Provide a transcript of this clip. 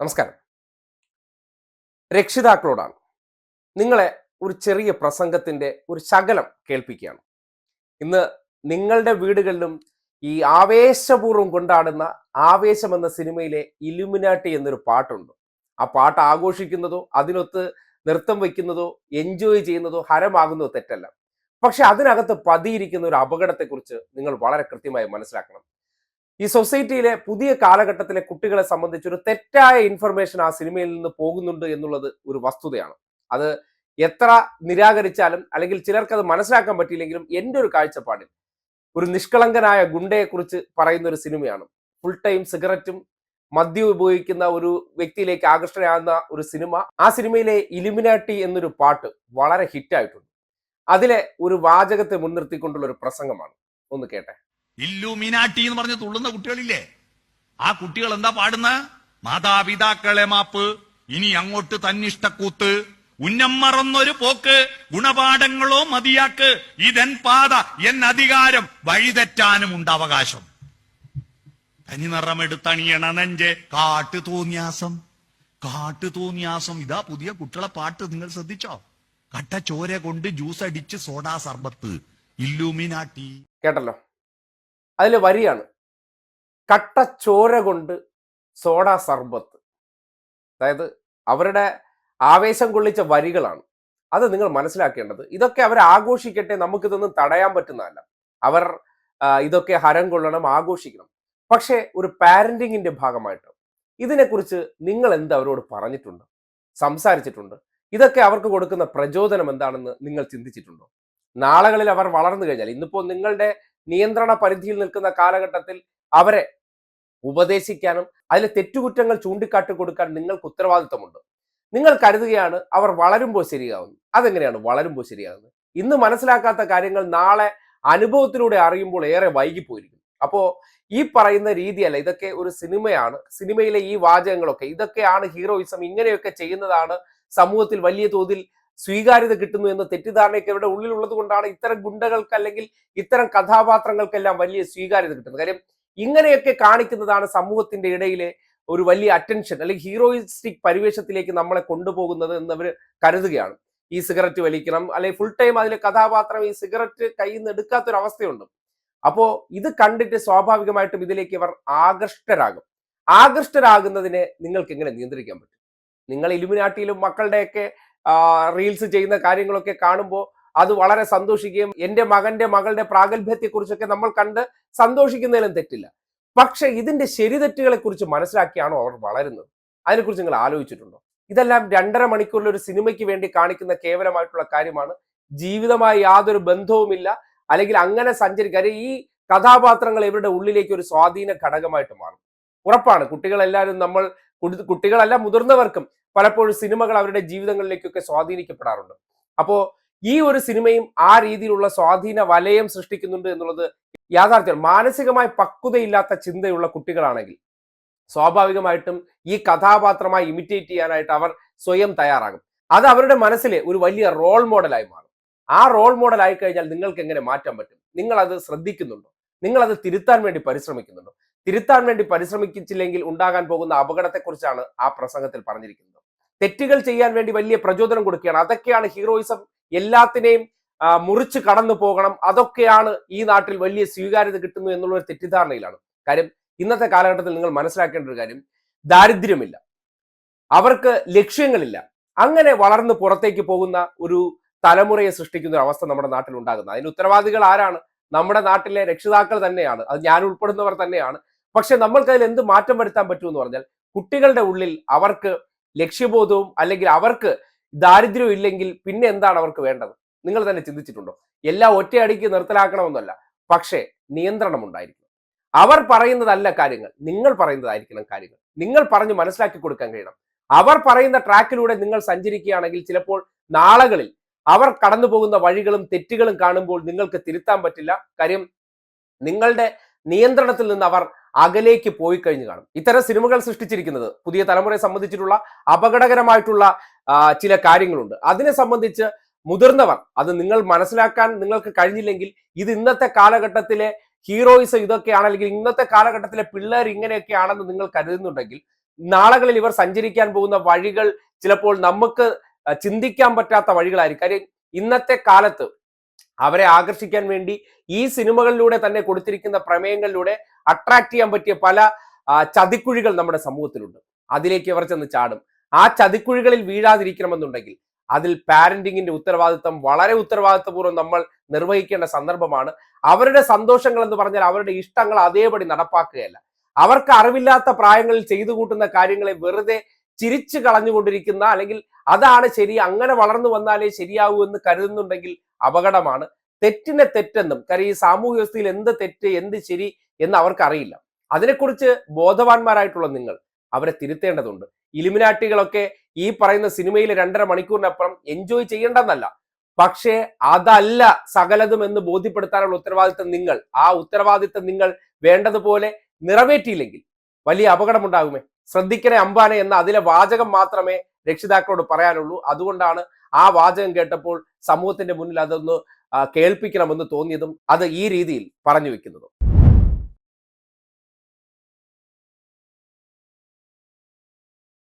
നമസ്കാരം. രക്ഷിതാക്കളോടാണ്. നിങ്ങളെ ഒരു ചെറിയ പ്രസംഗത്തിന്റെ ഒരു ശകലം കേൾപ്പിക്കുകയാണ്. ഇന്ന് നിങ്ങളുടെ വീടുകളിലും ഈ ആവേശപൂർവം കൊണ്ടാടുന്ന ആവേശം എന്ന സിനിമയിലെ ഇലുമിനാട്ടി എന്നൊരു പാട്ടുണ്ട്. ആ പാട്ട് ആഘോഷിക്കുന്നതോ അതിനൊത്ത് നൃത്തം വയ്ക്കുന്നതോ എൻജോയ് ചെയ്യുന്നതോ ഹരമാകുന്നതോ തെറ്റല്ല. പക്ഷെ അതിനകത്ത് പതിയിരിക്കുന്ന ഒരു അപകടത്തെക്കുറിച്ച് നിങ്ങൾ വളരെ കൃത്യമായി മനസ്സിലാക്കണം. ഈ സൊസൈറ്റിയിലെ പുതിയ കാലഘട്ടത്തിലെ കുട്ടികളെ സംബന്ധിച്ച് ഒരു തെറ്റായ ഇൻഫർമേഷൻ ആ സിനിമയിൽ നിന്ന് പോകുന്നുണ്ട് എന്നുള്ളത് ഒരു വസ്തുതയാണ്. അത് എത്ര നിരാകരിച്ചാലും അല്ലെങ്കിൽ ചിലർക്ക് അത് മനസ്സിലാക്കാൻ പറ്റിയില്ലെങ്കിലും എന്റെ ഒരു കാഴ്ചപ്പാടിൽ ഒരു നിഷ്കളങ്കനായ ഗുണ്ടയെക്കുറിച്ച് പറയുന്ന ഒരു സിനിമയാണ് ഫുൾ ടൈം സിഗരറ്റും മദ്യം ഉപയോഗിക്കുന്ന ഒരു വ്യക്തിയിലേക്ക് ആകർഷണയാകുന്ന ഒരു സിനിമ. ആ സിനിമയിലെ ഇലിമിനാറ്റി എന്നൊരു പാട്ട് വളരെ ഹിറ്റായിട്ടുണ്ട് അതിലെ ഒരു വാചകത്തെ മുൻനിർത്തിക്കൊണ്ടുള്ള ഒരു പ്രസംഗമാണ്. ഒന്ന് കേട്ടെ. ഇല്ലുമിനാട്ടി എന്ന് പറഞ്ഞ് തുള്ളുന്ന കുട്ടികളില്ലേ? ആ കുട്ടികൾ എന്താ പാടുന്ന? മാതാപിതാക്കളെ മാപ്പ്. ഇനി അങ്ങോട്ട് തന്നിഷ്ടക്കൂത്ത്. ഉന്നം മറന്നൊരു പോക്ക്. ഗുണപാഠങ്ങളോ മതിയാക്ക്. ഇതൻ പാത എൻ അധികാരം. വഴിതെറ്റാനും ഉണ്ട് അവകാശം. തനി നിറമെടുത്തണിയണ നെഞ്ചെ. കാട്ടു തോന്നിയാസം. കാട്ടു തോന്നിയാസം. ഇതാ പുതിയ കുട്ടികളെ പാട്ട്. നിങ്ങൾ ശ്രദ്ധിച്ചോ? കട്ട ചോര കൊണ്ട് ജ്യൂസ് അടിച്ച് സോഡാ സർബത്ത്. ഇല്ലുമിനാട്ടി. കേട്ടല്ലോ? അതിൽ വരിയാണ്. കട്ട ചോര കൊണ്ട് സോഡ സർബത്ത്. അതായത് അവരുടെ ആവേശം കൊള്ളിച്ച വരികളാണ്. അത് നിങ്ങൾ മനസ്സിലാക്കേണ്ടത്. ഇതൊക്കെ അവർ ആഘോഷിക്കട്ടെ നമുക്കിതൊന്നും തടയാൻ പറ്റുന്നതല്ല. അവർ ഇതൊക്കെ ഹരം കൊള്ളണം ആഘോഷിക്കണം. പക്ഷേ ഒരു പാരന്റിങ്ങിന്റെ ഭാഗമായിട്ട് ഇതിനെക്കുറിച്ച് നിങ്ങൾ എന്ത് അവരോട് പറഞ്ഞിട്ടുണ്ട്? സംസാരിച്ചിട്ടുണ്ട്? ഇതൊക്കെ അവർക്ക് കൊടുക്കുന്ന പ്രചോദനം എന്താണെന്ന് നിങ്ങൾ ചിന്തിച്ചിട്ടുണ്ടോ? നാളുകളിൽ അവർ വളർന്നു കഴിഞ്ഞാൽ ഇന്നിപ്പോൾ നിങ്ങളുടെ നിയന്ത്രണ പരിധിയിൽ നിൽക്കുന്ന കാലഘട്ടത്തിൽ അവരെ ഉപദേശിക്കാനും അതിലെ തെറ്റുകുറ്റങ്ങൾ ചൂണ്ടിക്കാട്ടി കൊടുക്കാൻ നിങ്ങൾക്ക് ഉത്തരവാദിത്തമുണ്ട്. നിങ്ങൾ കരുതുകയാണ് അവർ വളരുമ്പോൾ ശരിയാവുന്നു. അതെങ്ങനെയാണ് വളരുമ്പോൾ ശരിയാകുന്നത് ഇന്ന് മനസ്സിലാക്കാത്ത കാര്യങ്ങൾ നാളെ അനുഭവത്തിലൂടെ അറിയുമ്പോൾ ഏറെ വൈകിപ്പോയിരിക്കും അപ്പോ ഈ പറയുന്ന രീതിയല്ല ഇതൊക്കെ ഒരു സിനിമയാണ്. സിനിമയിലെ ഈ വാചകങ്ങളൊക്കെ ഇതൊക്കെയാണ് ഹീറോയിസം ഇങ്ങനെയൊക്കെ ചെയ്യുന്നതാണ് സമൂഹത്തിൽ വലിയ തോതിൽ സ്വീകാര്യത കിട്ടുന്നു എന്ന തെറ്റിദ്ധാരണയൊക്കെ ഇവിടെ ഉള്ളിലുള്ളത് കൊണ്ടാണ് ഇത്തരം ഗുണ്ടകൾക്ക് അല്ലെങ്കിൽ ഇത്തരം കഥാപാത്രങ്ങൾക്കെല്ലാം വലിയ സ്വീകാര്യത കിട്ടുന്നത്. കാര്യം ഇങ്ങനെയൊക്കെ കാണിക്കുന്നതാണ് സമൂഹത്തിന്റെ ഇടയിലെ ഒരു വലിയ അറ്റൻഷൻ അല്ലെങ്കിൽ ഹീറോയിസ്റ്റിക് പരിവേഷത്തിലേക്ക് നമ്മളെ കൊണ്ടുപോകുന്നത് എന്ന് അവർ കരുതുകയാണ്. ഈ സിഗരറ്റ് വലിക്കണം അല്ലെങ്കിൽ ഫുൾ ടൈം അതിലെ കഥാപാത്രം ഈ സിഗരറ്റ് കയ്യിൽ നിന്ന് എടുക്കാത്തൊരു അവസ്ഥയുണ്ട്. അപ്പോ ഇത് കണ്ടിട്ട് സ്വാഭാവികമായിട്ടും ഇതിലേക്ക് ഇവർ ആകൃഷ്ടരാകും. ആകൃഷ്ടരാകുന്നതിനെ നിങ്ങൾക്ക് എങ്ങനെ നിയന്ത്രിക്കാൻ പറ്റും? നിങ്ങൾ ഇലുമിനാട്ടിയിലും മക്കളുടെയൊക്കെ റീൽസ് ചെയ്യുന്ന കാര്യങ്ങളൊക്കെ കാണുമ്പോൾ അത് വളരെ സന്തോഷിക്കുകയും എന്റെ മകന്റെ മകളുടെ പ്രാഗൽഭ്യത്തെക്കുറിച്ചൊക്കെ നമ്മൾ കണ്ട് സന്തോഷിക്കുന്നതിലും തെറ്റില്ല. പക്ഷെ ഇതിന്റെ ശരിതെറ്റുകളെക്കുറിച്ച് മനസ്സിലാക്കിയാണോ അവർ വളരുന്നത്? അതിനെക്കുറിച്ച് നിങ്ങൾ ആലോചിച്ചിട്ടുണ്ടോ? ഇതെല്ലാം രണ്ടര മണിക്കൂറിൽ ഒരു സിനിമയ്ക്ക് വേണ്ടി കാണിക്കുന്ന കേവലമായിട്ടുള്ള കാര്യമാണ്. ജീവിതമായി യാതൊരു ബന്ധവുമില്ല. അല്ലെങ്കിൽ അങ്ങനെ സഞ്ചരിക്കാൻ ഈ കഥാപാത്രങ്ങൾ ഇവരുടെ ഉള്ളിലേക്ക് ഒരു സ്വാധീന ഘടകമായിട്ട് മാറും. ഉറപ്പാണ്. കുട്ടികളെല്ലാവരും നമ്മൾ കുടി- കുട്ടികളല്ല മുതിർന്നവർക്കും പലപ്പോഴും സിനിമകൾ അവരുടെ ജീവിതങ്ങളിലേക്കൊക്കെ സ്വാധീനിക്കപ്പെടാറുണ്ട്. അപ്പോ ഈ ഒരു സിനിമയും ആ രീതിയിലുള്ള സ്വാധീന വലയം സൃഷ്ടിക്കുന്നുണ്ട് എന്നുള്ളത് യാഥാർത്ഥ്യം മാനസികമായി പക്വതയില്ലാത്ത ചിന്തയുള്ള കുട്ടികളാണെങ്കിൽ സ്വാഭാവികമായിട്ടും ഈ കഥാപാത്രമായി ഇമിറ്റേറ്റ് ചെയ്യാനായിട്ട് അവർ സ്വയം തയ്യാറാകും. അത് അവരുടെ മനസ്സിലെ ഒരു വലിയ റോൾ മോഡലായി മാറും. ആ റോൾ മോഡൽ ആയി കഴിഞ്ഞാൽ നിങ്ങൾക്ക് എങ്ങനെ മാറ്റാൻ പറ്റും? നിങ്ങൾ അത് ശ്രദ്ധിക്കുന്നുണ്ടോ? നിങ്ങൾ അത് തിരുത്താൻ വേണ്ടി പരിശ്രമിക്കുന്നുണ്ടോ? തിരുത്താൻ വേണ്ടി പരിശ്രമിച്ചില്ലെങ്കിൽ ഉണ്ടാകാൻ പോകുന്ന അപകടത്തെക്കുറിച്ചാണ് ആ പ്രസംഗത്തിൽ പറഞ്ഞിരിക്കുന്നത്. തെറ്റുകൾ ചെയ്യാൻ വേണ്ടി വലിയ പ്രചോദനം കൊടുക്കുകയാണ്. അതൊക്കെയാണ് ഹീറോയിസം എല്ലാത്തിനെയും മുറിച്ച് കടന്നു പോകണം. അതൊക്കെയാണ് ഈ നാട്ടിൽ വലിയ സ്വീകാര്യത കിട്ടുന്നു എന്നുള്ള ഒരു തെറ്റിദ്ധാരണയിലാണ്. കാര്യം ഇന്നത്തെ കാലഘട്ടത്തിൽ നിങ്ങൾ മനസ്സിലാക്കേണ്ട ഒരു കാര്യം. ദാരിദ്ര്യമില്ല. അവർക്ക് ലക്ഷ്യങ്ങളില്ല. അങ്ങനെ വളർന്ന് പുറത്തേക്ക് പോകുന്ന ഒരു തലമുറയെ സൃഷ്ടിക്കുന്ന ഒരു അവസ്ഥ നമ്മുടെ നാട്ടിൽ ഉണ്ടാകുന്നത് അതിന് ഉത്തരവാദികൾ ആരാണ്? നമ്മുടെ നാട്ടിലെ രക്ഷിതാക്കൾ തന്നെയാണ്. അത് ഞാൻ ഉൾപ്പെടുന്നവർ തന്നെയാണ്. പക്ഷെ നമ്മൾക്ക് അതിൽ എന്ത് മാറ്റം വരുത്താൻ പറ്റുമെന്ന് പറഞ്ഞാൽ കുട്ടികളുടെ ഉള്ളിൽ അവർക്ക് ലക്ഷ്യബോധവും അല്ലെങ്കിൽ അവർക്ക് ദാരിദ്ര്യവും ഇല്ലെങ്കിൽ പിന്നെ എന്താണ് അവർക്ക് വേണ്ടത്? നിങ്ങൾ തന്നെ ചിന്തിച്ചിട്ടുണ്ടോ? എല്ലാം ഒറ്റയടിക്ക് നിർത്തലാക്കണമെന്നല്ല പക്ഷേ നിയന്ത്രണം ഉണ്ടായിരിക്കണം. അവർ പറയുന്നതല്ല കാര്യങ്ങൾ നിങ്ങൾ പറയുന്നതായിരിക്കണം കാര്യങ്ങൾ. നിങ്ങൾ പറഞ്ഞ് മനസ്സിലാക്കി കൊടുക്കാൻ കഴിയണം. അവർ പറയുന്ന ട്രാക്കിലൂടെ നിങ്ങൾ സഞ്ചരിക്കുകയാണെങ്കിൽ ചിലപ്പോൾ നാളകളിൽ അവർ കടന്നു പോകുന്ന വഴികളും തെറ്റുകളും കാണുമ്പോൾ നിങ്ങൾക്ക് തിരുത്താൻ പറ്റില്ല. കാര്യം നിങ്ങളുടെ നിയന്ത്രണത്തിൽ നിന്ന് അവർ അകലേക്ക് പോയി കഴിഞ്ഞു കാണും. ഇത്തരം സിനിമകൾ സൃഷ്ടിച്ചിരിക്കുന്നത് പുതിയ തലമുറയെ സംബന്ധിച്ചിട്ടുള്ള അപകടകരമായിട്ടുള്ള ചില കാര്യങ്ങളുണ്ട്. അതിനെ സംബന്ധിച്ച് മുതിർന്നവർ അത് നിങ്ങൾ മനസ്സിലാക്കാൻ നിങ്ങൾക്ക് കഴിഞ്ഞില്ലെങ്കിൽ ഇത് ഇന്നത്തെ കാലഘട്ടത്തിലെ ഹീറോയിസം ഇതൊക്കെയാണ് അല്ലെങ്കിൽ ഇന്നത്തെ കാലഘട്ടത്തിലെ പിള്ളേർ ഇങ്ങനെയൊക്കെയാണെന്ന് നിങ്ങൾ കരുതുന്നുണ്ടെങ്കിൽ നാളുകളിൽ ഇവർ സഞ്ചരിക്കാൻ പോകുന്ന വഴികൾ ചിലപ്പോൾ നമുക്ക് ചിന്തിക്കാൻ പറ്റാത്ത വഴികളായിരിക്കും. കാര്യം ഇന്നത്തെ കാലത്ത് അവരെ ആകർഷിക്കാൻ വേണ്ടി ഈ സിനിമകളിലൂടെ തന്നെ കൊടുത്തിരിക്കുന്ന പ്രമേയങ്ങളിലൂടെ അട്രാക്ട് ചെയ്യാൻ പറ്റിയ പല ചതിക്കുഴികൾ നമ്മുടെ സമൂഹത്തിലുണ്ട്. അതിലേക്ക് അവർ ചെന്ന് ചാടും. ആ ചതിക്കുഴികളിൽ വീഴാതിരിക്കണമെന്നുണ്ടെങ്കിൽ അതിൽ പാരന്റിങ്ങിന്റെ ഉത്തരവാദിത്തം വളരെ ഉത്തരവാദിത്വപൂർവം നമ്മൾ നിർവഹിക്കേണ്ട സന്ദർഭമാണ്. അവരുടെ സന്തോഷങ്ങൾ എന്ന് പറഞ്ഞാൽ അവരുടെ ഇഷ്ടങ്ങൾ അതേപടി നടപ്പാക്കുകയല്ല. അവർക്ക് അറിവില്ലാത്ത പ്രായങ്ങളിൽ ചെയ്തു കൂട്ടുന്ന കാര്യങ്ങളെ വെറുതെ ചിരിച്ചു കളഞ്ഞുകൊണ്ടിരിക്കുന്ന അല്ലെങ്കിൽ അതാണ് ശരി അങ്ങനെ വളർന്നു വന്നാലേ ശരിയാവൂ എന്ന് കരുതുന്നുണ്ടെങ്കിൽ അപകടമാണ്. തെറ്റിനെ തെറ്റെന്നും കാര്യം ഈ സാമൂഹ്യ വ്യവസ്ഥയിൽ എന്ത് തെറ്റ് എന്ത് ശരി എന്ന് അവർക്കറിയില്ല അതിനെക്കുറിച്ച് ബോധവാന്മാരായിട്ടുള്ള നിങ്ങൾ അവരെ തിരുത്തേണ്ടതുണ്ട്. ഇലിമിനാട്ടികളൊക്കെ ഈ പറയുന്ന സിനിമയിൽ രണ്ടര മണിക്കൂറിനപ്പുറം എൻജോയ് ചെയ്യേണ്ടെന്നല്ല. പക്ഷേ അതല്ല സകലതും എന്ന് ബോധ്യപ്പെടുത്താനുള്ള ഉത്തരവാദിത്തം നിങ്ങൾ. ആ ഉത്തരവാദിത്തം നിങ്ങൾ വേണ്ടതുപോലെ നിറവേറ്റിയില്ലെങ്കിൽ വലിയ അപകടമുണ്ടാകുമേ. ശ്രദ്ധിക്കണേ അമ്പാനെ എന്ന അതിലെ വാചകം മാത്രമേ രക്ഷിതാക്കളോട് പറയാനുള്ളൂ. അതുകൊണ്ടാണ് ആ വാചകം കേട്ടപ്പോൾ സമൂഹത്തിന്റെ മുന്നിൽ അതൊന്ന് കേൾപ്പിക്കണമെന്ന് തോന്നിയതും അത് ഈ രീതിയിൽ പറഞ്ഞു വെക്കുന്നതും.